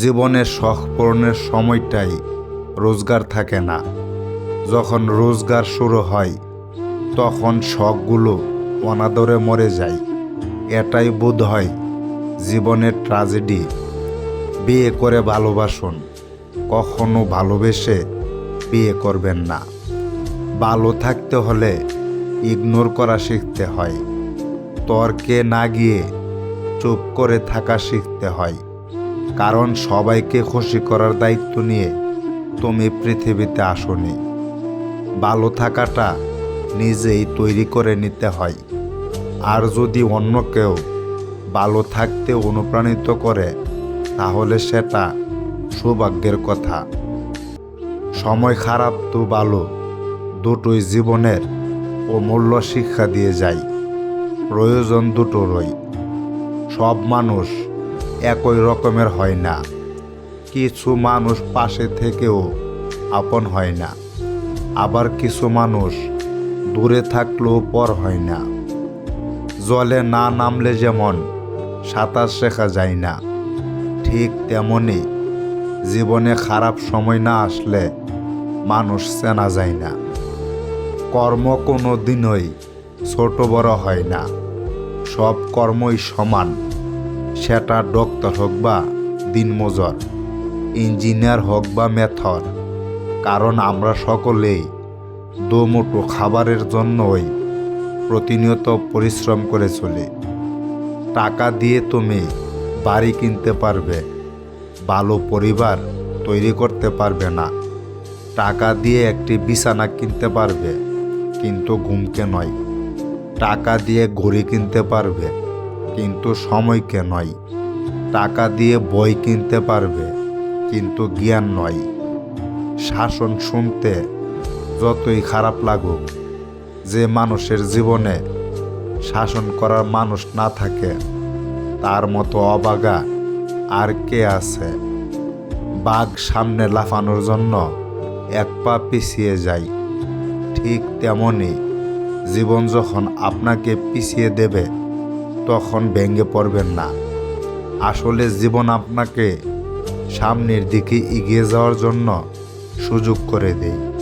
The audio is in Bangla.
জীবনের শখ পূরণের সময়টাই রোজগার থাকে না। যখন রোজগার শুরু হয়, তখন শখগুলো অনাদরে মরে যায়। এটাই বোধ হয় জীবনের ট্রাজেডি। বিয়ে করে ভালোবাসুন, কখনো ভালোবেসে বিয়ে করবেন না। ভালো থাকতে হলে ইগনোর করা শিখতে হয়। তর্কে না গিয়ে চুপ করে থাকা শিখতে হয়। কারণ সবাইকে খুশি করার দায়িত্ব নিয়ে তুমি পৃথিবীতে আসনি। ভালো থাকাটা নিজেই তৈরি করে নিতে হয়। আর যদি অন্য কেউ ভালো থাকতে অনুপ্রাণিত করে, তাহলে সেটা সৌভাগ্যের কথা। সময় খারাপ তো ভালো, দুটোই জীবনের অমূল্য শিক্ষা দিয়ে যায়। প্রয়োজন দুটোরই। সব মানুষ একই রকমের হয় না। কিছু মানুষ পাশে থেকেও আপন হয় না। আবার কিছু মানুষ দূরে থাকলেও পর হয় না। জলে না নামলে যেমন সাঁতার শেখা যায় না, ঠিক তেমনি জীবনে খারাপ সময় না আসলে মানুষ চেনা যায় না। কর্ম কোনো দিনই ছোট বড় হয় না, সব কর্মই সমান। সেটা ডক্টর হোক বা দিনমজর, ইঞ্জিনিয়ার হোক বা মেথর। কারণ আমরা সকলেই দোমুটো খাবারের জন্যই প্রতিনিয়ত পরিশ্রম করে চলি। টাকা দিয়ে তুমি বাড়ি কিনতে পারবে, ভালো পরিবার তৈরি করতে পারবে না। টাকা দিয়ে একটি বিছানা কিনতে পারবে, কিন্তু ঘুমকে নয়। টাকা দিয়ে ঘড়ি কিনতে পারবে কিন্তু সময়কে নয়। টাকা দিয়ে বই কিনতে পারবে, কিন্তু জ্ঞান নয়। শাসন শুনতে যতই খারাপ লাগুক, যে মানুষের জীবনে শাসন করার মানুষ না থাকে, তার মতো অবাগা আর কে আছে? বাঘ সামনে লাফানোর জন্য এক পা পিছিয়ে যায়। ঠিক তেমনি জীবন যখন আপনাকে পিছিয়ে দেবে তখন ভেঙে পড়বেন না। আসলে জীবন আপনাকে সামনের দিকে এগিয়ে যাওয়ার জন্য সুযোগ করে দেয়।